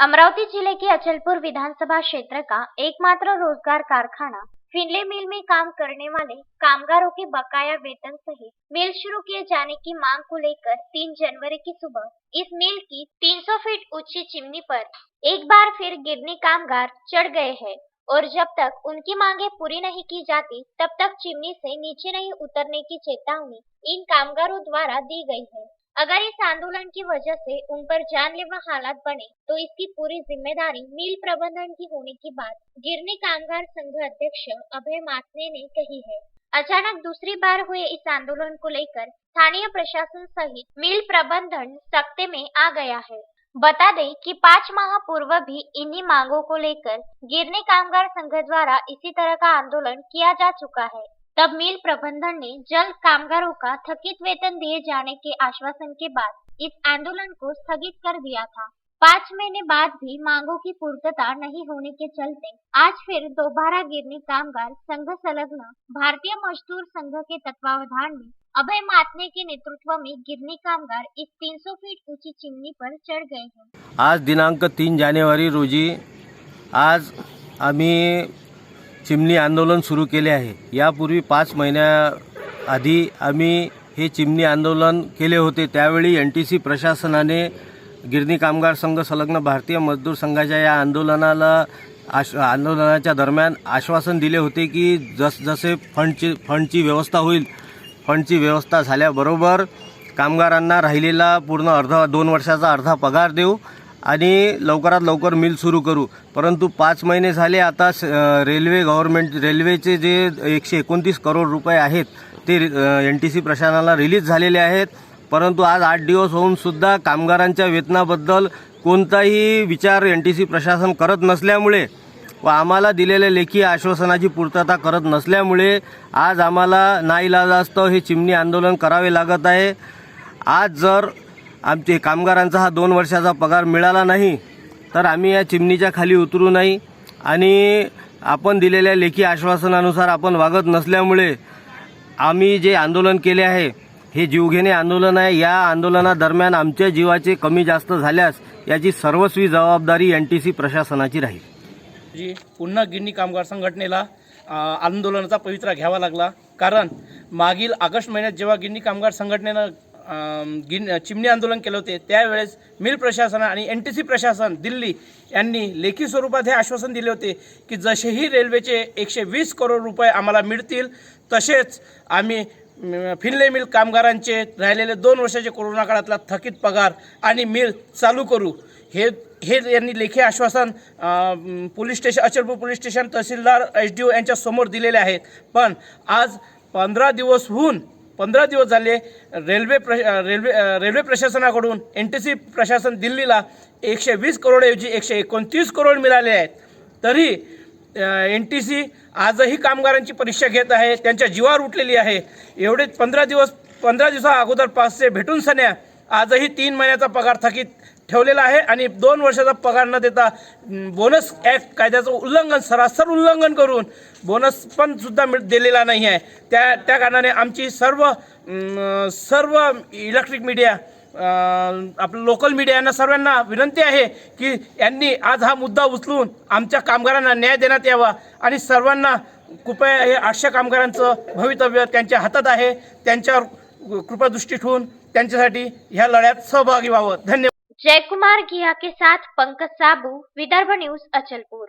अमरावती ज़िले के अचलपुर विधानसभा क्षेत्र का एकमात्र रोज़गार कारखाना फिनले मिल में काम करने वाले कामगारों के बकाया वेतन सहित मिल शुरू किए जाने की मांग को लेकर 3 जनवरी की सुबह इस मिल की 300 फीट ऊँची चिमनी पर एक बार फिर गिरनी कामगार चढ़ गए हैं और जब तक उनकी मांगे पूरी नहीं की जाती, तब तक चिमनी से नीचे नहीं उतरने की चेतावनी इन कामगारों द्वारा दी गई है। अगर इस आंदोलन की वजह से उन पर जानलेवा हालात बने तो इसकी पूरी ज़िम्मेदारी मिल प्रबंधन की होने की बात गिरनी कामगार संघ अध्यक्ष अभय माथने ने कही है। अचानक दूसरी बार हुए इस आंदोलन को लेकर स्थानीय प्रशासन सहित मिल प्रबंधन सख्ते में आ गया है। बता दें कि पाँच माह पूर्व भी इन्हीं मांगों को लेकर गिरनी कामगार संघ द्वारा इसी तरह का आंदोलन किया जा चुका है। तब मिल प्रबंधन ने जल्द कामगारों का थकित वेतन दिए जाने के आश्वासन के बाद इस आंदोलन को स्थगित कर दिया था। पाँच महीने बाद भी मांगों की पूर्तता नहीं होने के चलते आज फिर दोबारा गिरनी कामगार संघ संलग्न भारतीय मजदूर संघ के तत्वावधान में अभय मातने के नेतृत्व में गिरनी कामगार इस 300 फीट ऊँची चिमनी पर चढ़ गए हैं। आज दिनांक तीन जानेवारी रोजी आज आम्ही चिमणी आंदोलन सुरू केले आहे. यापूर्वी पाच महिन्याआधी आम्ही हे चिमणी आंदोलन केले होते. त्यावेळी एन टी सी प्रशासनाने गिरणी कामगार संघ संलग्न भारतीय मजदूर संघाच्या या आंदोलनाला आश आंदोलनाच्या दरम्यान आश्वासन दिले होते की जस जसे फंडची फंडची व्यवस्था होईल फंडची व्यवस्था झाल्याबरोबर कामगारांना राहिलेला पूर्ण अर्धा दोन वर्षाचा अर्धा पगार देऊ. आणि लवकरात लवकर मिल सुरू करू. परंतु पाच महिने झाले आता स- रेल्वे गव्हर्मेंट रेल्वेचे जे एकशे एकोणतीस करोड रुपये आहेत ते एन टी सी प्रशासनाला रिलीज झालेले आहेत. परंतु आज आठ दिवस होऊन सुद्धा कामगारांच्या वेतनाबद्दल कोणताही विचार एन टी सी प्रशासन करत नसल्यामुळे व आम्हाला दिलेल्या लेखी आश्वासनाची पूर्तता करत नसल्यामुळे आज आम्हाला नाईलाजास्तव हे चिमणी आंदोलन करावे लागत आहे. आज जर आमचे कामगारांचा हा दोन वर्षाचा पगार मिळाला नाही तर आम्ही या चिमणीच्या खाली उतरू नाही. आणि आपण दिलेल्या लेखी आश्वासनानुसार आपण वागत नसल्यामुळे आम्ही जे आंदोलन केले आहे हे जीवघेणे आंदोलन आहे. या आंदोलनादरम्यान आमच्या जीवाचे कमी जास्त झाल्यास याची सर्वस्वी जबाबदारी एन टी सी प्रशासनाची राहील. जी पुन्हा गिरणी कामगार संघटनेला आंदोलनाचा पवित्रा घ्यावा लागला. कारण मागील ऑगस्ट महिन्यात जेव्हा गिरणी कामगार संघटनेनं गिन चिमणी आंदोलन केलं होते. त्यावेळेस मिल प्रशासन आणि एन टी सी प्रशासन दिल्ली यांनी लेखी स्वरूपात हे आश्वासन दिले होते की जसेही रेल्वेचे एकशे वीस करोड रुपये आम्हाला मिळतील तसेच आम्ही फिनले मिल कामगारांचे राहिलेले दोन वर्षाचे कोरोना काळातला थकीत पगार आणि मिल चालू करू. हे हे यांनी लेखी आश्वासन police station Achalpur police station तहसीलदार एच डी ओ यांच्या समोर दिलेले आहेत. पण आज पंधरा दिवस होऊन पंधरा दिवस झाले रेल्वे प्र रेल्वे रेल्वे प्रशासनाकडून एन टी सी प्रशासन दिल्लीला एकशे वीस करोडऐवजी एकशे एकोणतीस करोड मिळाले आहेत. तरी एन टी सी आजही कामगारांची परीक्षा घेत आहे त्यांच्या जीवावर उठलेली आहे. एवढे पंधरा दिवस पंधरा दिवसा अगोदर पाचशे भेटून सन्या आजही तीन महिन्याचा पगार थकीत ठेवलेला आहे आणि दोन वर्षाचा पगार न देता बोनस ॲक्ट कायद्याचं उल्लंघन सरासर उल्लंघन करून बोनस पण सुद्धा मिळ दिलेला नाही आहे. त्या त्या कारणाने आमची सर्व सर्व इलेक्ट्रिक मीडिया आपलं लोकल मीडियाना सर्वांना विनंती आहे की यांनी आज हा मुद्दा उचलून आमच्या कामगारांना न्याय देण्यात यावा आणि सर्वांना कृपया हे आठशे कामगारांचं भवितव्य त्यांच्या हातात आहे. त्यांच्यावर कृपादृष्टी ठेवून त्यांच्यासाठी ह्या लढ्यात सहभागी व्हावं. धन्यवाद. जय कुमार घिया के साथ पंकज साबू विदर्भ न्यूज अचलपुर।